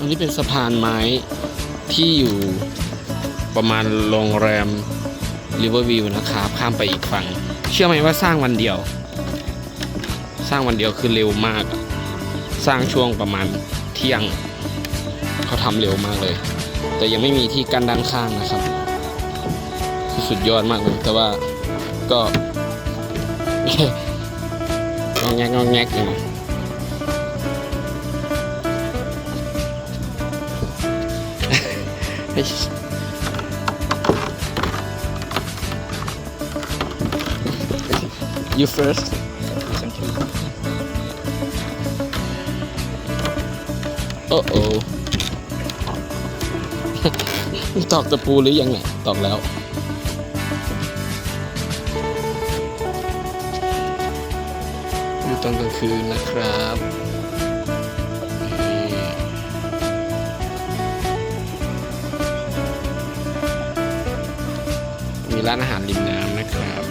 อันนี้เป็นสะพานไม้ที่อยู่ประมาณโรงแรม Riverview นะครับข้ามไปอีกฝั่ง เชื่อไหมว่าสร้างวันเดียว สร้างวันเดียวคือเร็วมาก สร้างช่วงประมาณเที่ยง เขาทำเร็วมากเลย แต่ยังไม่มีที่กั้นด้านข้างนะครับคือสุดยอดมากเลย แต่ว่าก็งองแงกงองแงกอยู่นะ you first โอ้โอ้ตอกตะปูหรือยังเนี่ยตอกแล้ว อยู่ตอนกลางคืนนะครับ มีร้านอาหารริมน้ำนะครับ